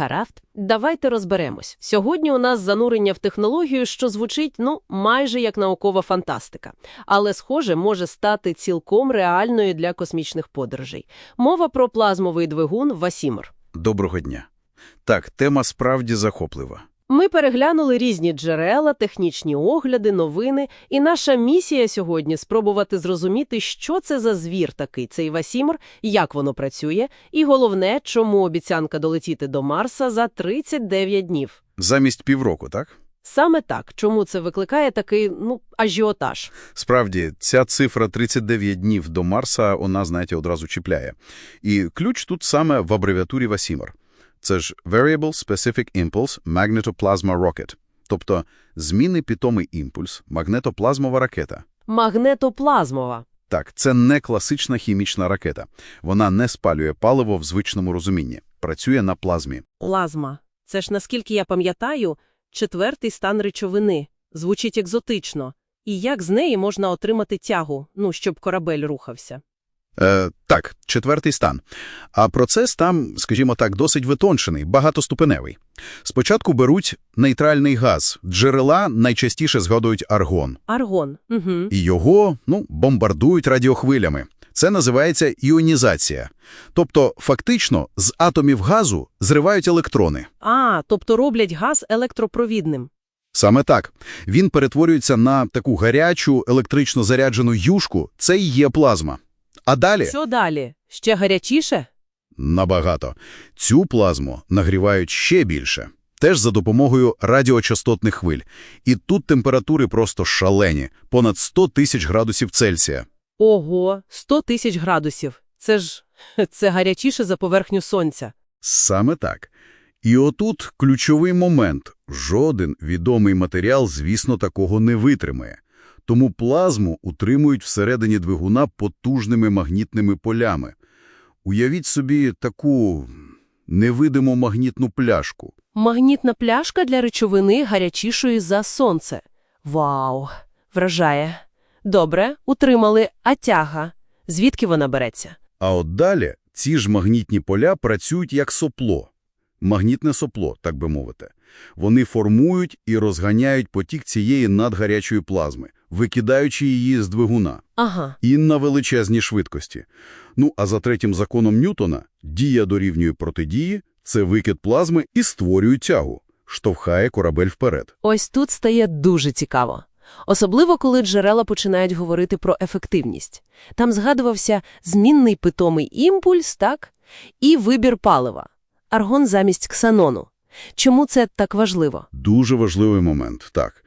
Гаразд, давайте розберемось. Сьогодні у нас занурення в технологію, що звучить, ну, майже як наукова фантастика. Але, схоже, може стати цілком реальною для космічних подорожей. Мова про плазмовий двигун Васімер. Доброго дня. Так, тема справді захоплива. Ми переглянули різні джерела, технічні огляди, новини, і наша місія сьогодні – спробувати зрозуміти, що це за звір такий, цей Васімер, як воно працює, і головне, чому обіцянка долетіти до Марса за 39 днів. Замість півроку, так? Саме так, чому це викликає такий, ну, ажіотаж. Справді, ця цифра 39 днів до Марса, вона, знаєте, одразу чіпляє. І ключ тут саме в абревіатурі Васімер. Це ж Variable Specific Impulse Magnetoplasma Rocket. Тобто змінний питомий імпульс, магнетоплазмова ракета. Магнетоплазмова. Так, це не класична хімічна ракета. Вона не спалює паливо в звичному розумінні. Працює на плазмі. Плазма. Це ж, наскільки я пам'ятаю, четвертий стан речовини. Звучить екзотично. І як з неї можна отримати тягу, ну, щоб корабель рухався? Е, так, четвертий стан. А процес там, скажімо так, досить витончений, багатоступеневий. Спочатку беруть нейтральний газ. Джерела найчастіше згадують аргон. Аргон. Угу. І його, ну, бомбардують радіохвилями. Це називається іонізація. Тобто, фактично, з атомів газу зривають електрони. А, тобто роблять газ електропровідним. Саме так. Він перетворюється на таку гарячу, електрично заряджену юшку. Це і є плазма. А далі Що далі? Ще гарячіше? набагато. Цю плазму нагрівають ще більше. Теж за допомогою радіочастотних хвиль. І тут температури просто шалені, понад 100 тисяч градусів Цельсія. Ого, 100 тисяч градусів. Це ж... це гарячіше за поверхню сонця. Саме так. І отут ключовий момент. Жоден відомий матеріал, звісно, такого не витримає. Тому плазму утримують всередині двигуна потужними магнітними полями. Уявіть собі таку невидиму магнітну пляшку. Магнітна пляшка для речовини гарячішої за сонце. Вау, вражає. Добре, утримали, а тяга. Звідки вона береться? А от далі ці ж магнітні поля працюють як сопло. Магнітне сопло, так би мовити. Вони формують і розганяють потік цієї надгарячої плазми, викидаючи її з двигуна. Ага. І на величезній швидкості. Ну, а за третім законом Ньютона дія дорівнює протидії – це викид плазми і створює тягу, штовхає корабель вперед. Ось тут стає дуже цікаво. Особливо, коли джерела починають говорити про ефективність. Там згадувався змінний питомий імпульс, так? І вибір палива. Аргон замість ксанону. Чому це так важливо? Дуже важливий момент, так.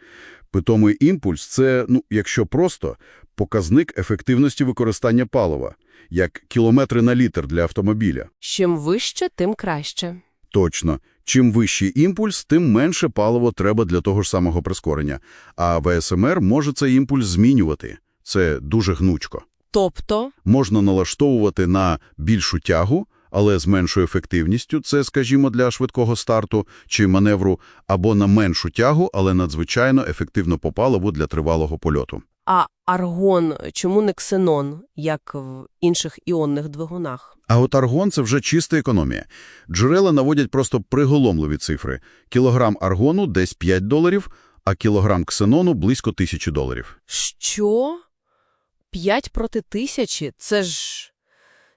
Питомий імпульс – це, ну, якщо просто, показник ефективності використання палива, як кілометри на літр для автомобіля. Чим вище, тим краще. Точно. Чим вищий імпульс, тим менше паливо треба для того ж самого прискорення. А ВСМР може цей імпульс змінювати. Це дуже гнучко. Тобто, Можна налаштовувати на більшу тягу, але з меншою ефективністю, це, скажімо, для швидкого старту чи маневру, або на меншу тягу, але надзвичайно ефективно по паливу для тривалого польоту. а аргон чому не ксенон, як в інших іонних двигунах? А от аргон – це вже чиста економія. Джерела наводять просто приголомливі цифри. Кілограм аргону – десь 5 доларів, а кілограм ксенону – близько тисячі доларів. Що? П'ять проти тисячі? Це ж...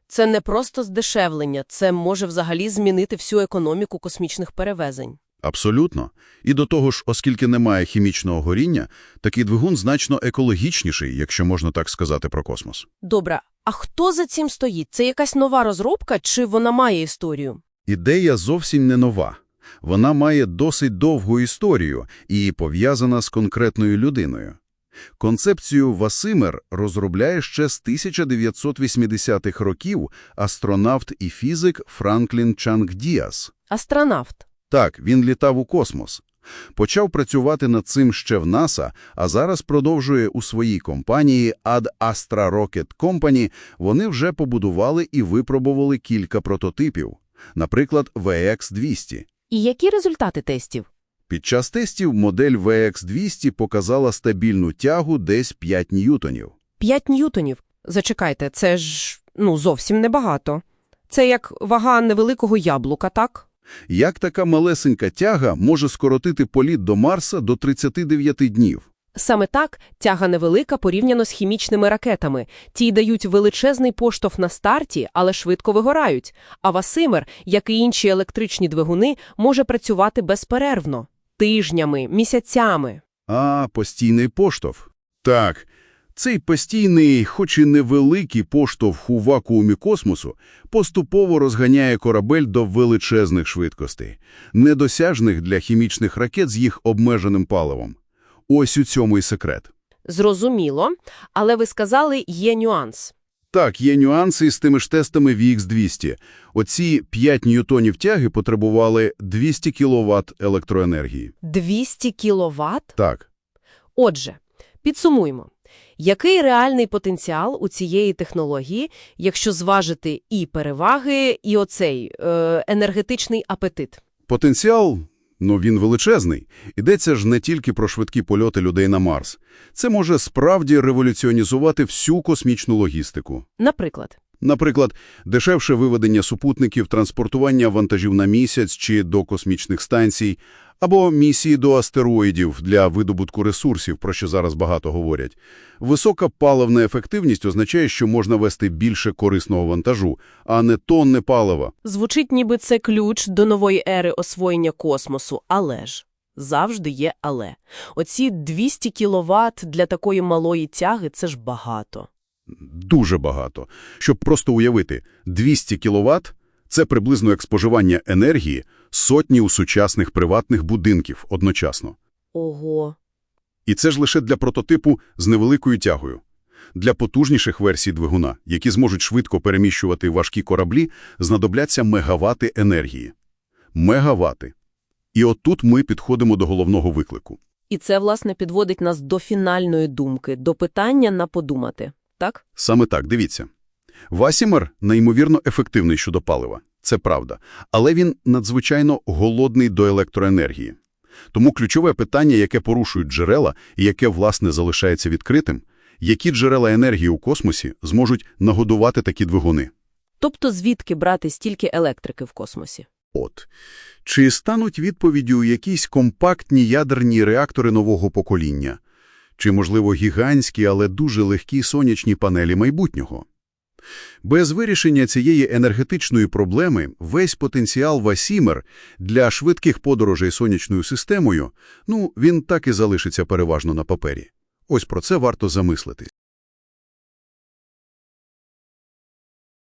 Це не просто здешевлення, це може взагалі змінити всю економіку космічних перевезень. Абсолютно. І до того ж, оскільки немає хімічного горіння, такий двигун значно екологічніший, якщо можна так сказати про космос. Добре, а хто за цим стоїть? Це якась нова розробка чи вона має історію? Ідея зовсім не нова. Вона має досить довгу історію і пов'язана з конкретною людиною. Концепцію Васимер розробляє ще з 1980-х років астронавт і фізик Франклін Чанг Діас. Астронавт. Так, він літав у космос. Почав працювати над цим ще в НАСА, а зараз продовжує у своїй компанії Ad Astra Rocket Company. Вони вже побудували і випробували кілька прототипів, наприклад, VX-200. І які результати тестів? Під час тестів модель VX-200 показала стабільну тягу десь 5 ньютонів. 5 ньютонів. Зачекайте, це ж, ну, зовсім небагато. Це як вага невеликого яблука, так? Як така малесенька тяга може скоротити політ до Марса до 39 днів? Саме так, тяга невелика порівняно з хімічними ракетами. Ті дають величезний поштовх на старті, але швидко вигорають. А Васимер, як і інші електричні двигуни, може працювати безперервно. Тижнями, місяцями. А, постійний поштовх. Так, цей постійний, хоч і невеликий поштовх у вакуумі космосу, поступово розганяє корабель до величезних швидкостей, недосяжних для хімічних ракет з їх обмеженим паливом. Ось у цьому і секрет. Зрозуміло. Але ви сказали, є нюанс. Так, є нюанси з тими ж тестами VX200. Оці 5 ньютонів тяги потребували 200 кВт електроенергії. 200 кіловат? Так. Отже, підсумуємо. Який реальний потенціал у цієї технології, якщо зважити і переваги, і оцей е, енергетичний апетит? Потенціал, ну він величезний. Йдеться ж не тільки про швидкі польоти людей на Марс. Це може справді революціонізувати всю космічну логістику. Наприклад, Наприклад, дешевше виведення супутників, транспортування вантажів на місяць чи до космічних станцій, або місії до астероїдів для видобутку ресурсів, про що зараз багато говорять. Висока паливна ефективність означає, що можна вести більше корисного вантажу, а не тонни палива. звучить ніби це ключ до нової ери освоєння космосу, але ж завжди є але. Оці 200 кіловат для такої малої тяги – це ж багато. Дуже багато. Щоб просто уявити, 200 кВт – це приблизно як споживання енергії сотні у сучасних приватних будинків одночасно. Ого. І це ж лише для прототипу з невеликою тягою. Для потужніших версій двигуна, які зможуть швидко переміщувати важкі кораблі, знадобляться мегавати енергії. Мегавати. І отут ми підходимо до головного виклику. І це, власне, підводить нас до фінальної думки, до питання на подумати. Так? Саме так, дивіться. Васімер неймовірно ефективний щодо палива. Це правда. Але він надзвичайно голодний до електроенергії. Тому ключове питання, яке порушують джерела і яке, власне, залишається відкритим, які джерела енергії у космосі зможуть нагодувати такі двигуни. Тобто звідки брати стільки електрики в космосі? От. Чи стануть відповіддю якісь компактні ядерні реактори нового покоління? Чи, можливо, гігантські, але дуже легкі сонячні панелі майбутнього? Без вирішення цієї енергетичної проблеми весь потенціал Васімер для швидких подорожей сонячною системою, ну, він так і залишиться переважно на папері. Ось про це варто замислитись.